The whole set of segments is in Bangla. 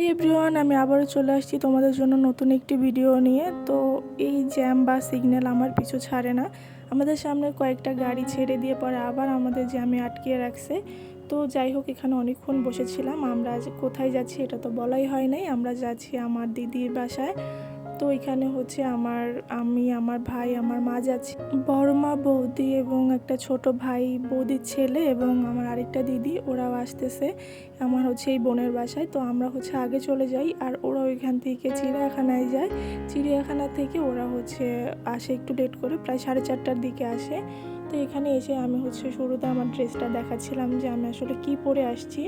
এই এভরিওয়ান আমি আবারও চলে আসছি তোমাদের জন্য নতুন একটি ভিডিও নিয়ে। তো এই জ্যাম বা সিগন্যাল আমার পিছু ছাড়ে না। আমাদের সামনে কয়েকটা গাড়ি ছেড়ে দিয়ে পরে আবার আমাদের জ্যামে আটকিয়ে রাখছে। তো যাই হোক, এখানে অনেকক্ষণ বসেছিলাম। আমরা কোথায় যাচ্ছি এটা তো বলাই হয় নাই। আমরা যাচ্ছি আমার দিদির বাসায়। তো এখানে হচ্ছে আমার আমি, আমার ভাই, আমার মা যাচ্ছি। বড় মা বৌদি এবং একটা ছোট ভাই, বৌদির ছেলে এবং আমার আরেকটা দিদি, ওরাও আসতেছে। আমার হচ্ছে এই বোনের বাসায়। তো আমরা হচ্ছে আগে চলে যাই আর ওরা ওইখান থেকে চিড়িয়াখানায় যায়। চিড়িয়াখানা থেকে ওরা হচ্ছে আসে একটু লেট করে, প্রায় সাড়ে চারটার দিকে আসে। তো এখানে এসে আমি হচ্ছে শুরুতে আমার ড্রেসটা দেখাচ্ছিলাম যে আমি আসলে কি পরে আসছি।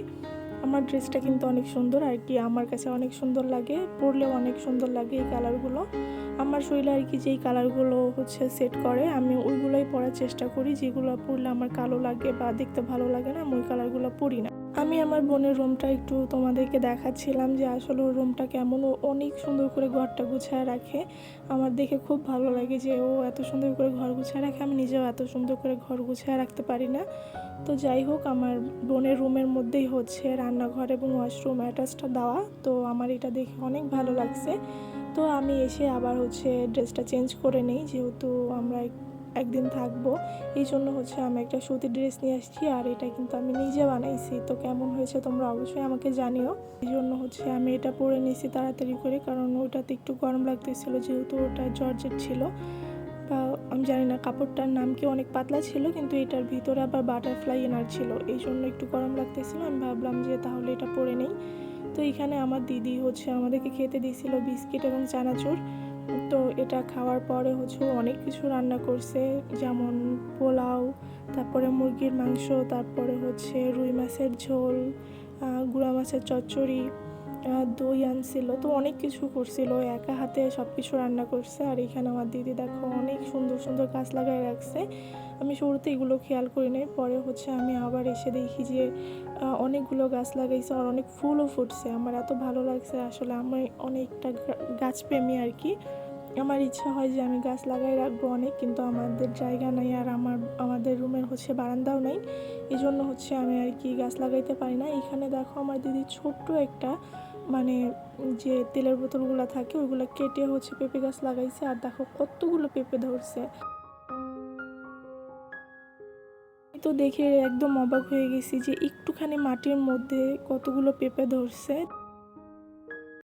আমার ড্রেসটা কিন্তু অনেক সুন্দর আর কি আমার কাছে অনেক সুন্দর লাগে, পরলেও অনেক সুন্দর লাগে এই কালারগুলো। আমার শরীরে আর কি যেই কালারগুলো হচ্ছে সেট করে, আমি ওইগুলোই পরার চেষ্টা করি, যেগুলো পরলে আমার কালো লাগে বা দেখতে ভালো লাগে না, আমি ওই কালারগুলো পরি না। আমি আমার বোনের রুমটা একটু তোমাদেরকে দেখাচ্ছিলাম যে আসলে ওর রুমটা কেমন। ও অনেক সুন্দর করে ঘরটা গুছায় রাখে। আমার দেখে খুব ভালো লাগে যে ও এত সুন্দর করে ঘর গুছায় রাখে। আমি নিজেও এত সুন্দর করে ঘর গুছায় রাখতে পারি না। তো যাই হোক, আমার বোনের রুমের মধ্যেই হচ্ছে রান্নাঘর এবং ওয়াশরুম অ্যাটাচটা দেওয়া। তো আমার এটা দেখে অনেক ভালো লাগছে। তো আমি এসে আবার হচ্ছে ড্রেসটা চেঞ্জ করে নিই। যেহেতু আমরা একদিন থাকব। এই জন্য হচ্ছে আমি একটা সুতির ড্রেস নিয়ে আসছি আর এটা কিন্তু আমি নিজে বানাইছি। তো কেমন হয়েছে তোমরা অবশ্যই আমাকে জানিও। এই জন্য হচ্ছে আমি এটা পরে নিয়েছি তাড়াতাড়ি করে কারণ ওটাতে একটু গরম লাগতেছিল যেহেতু ওটা জর্জেট ছিল। বা আমি জানি না কাপড়টার নাম কি অনেক পাতলা ছিল কিন্তু এটার ভিতরে আবার বাটারফ্লাই এনার ছিল। এই জন্য একটু গরম লাগতেছিল। আমি ভাবলাম যে তাহলে এটা পরে নেই। তো এখানে আমার দিদি হচ্ছে আমাদেরকে খেতে দিয়েছিল বিস্কিট এবং চানাচুর। তো এটা খাওয়ার পরে হচ্ছে অনেক কিছু রান্না করছে, যেমন পোলাও, তারপরে মুরগির মাংস, তারপরে হচ্ছে রুই মাছের ঝোল গুঁড়া মাছের চচ্চড়ি দই আনছিল, তো অনেক কিছু করছিল, একা হাতে সব কিছু রান্না করছে। আর এখানে আমার দিদি দেখো অনেক সুন্দর সুন্দর গাছ লাগাই রাখছে। আমি শুরুতে এগুলো খেয়াল করি নাই, পরে হচ্ছে আমি আবার এসে দেখি যে অনেকগুলো গাছ লাগাইছে আর অনেক ফুলও ফুটছে। আমার এত ভালো লাগছে, আসলে আমি অনেকটা গাছপ্রেমী আর কি। আমার ইচ্ছা হয় যে আমি গাছ লাগাই রাখব অনেক, কিন্তু আমাদের জায়গা নাই আর আমার, আমাদের রুমের হচ্ছে বারান্দাও নাই। এই জন্য হচ্ছে আমি আর কি গাছ লাগাইতে পারি না। এখানে দেখো আমার দিদি ছোট্ট একটা মানে যে তেলের বোতলগুলো থাকে, ওইগুলো কেটে হচ্ছে পেঁপে গাছ লাগাইছে। আর দেখো কতগুলো পেঁপে ধরছে। তো দেখে একদম অবাক হয়ে গেছি যে একটুখানি মাটির মধ্যে কতগুলো পেঁপে ধরছে।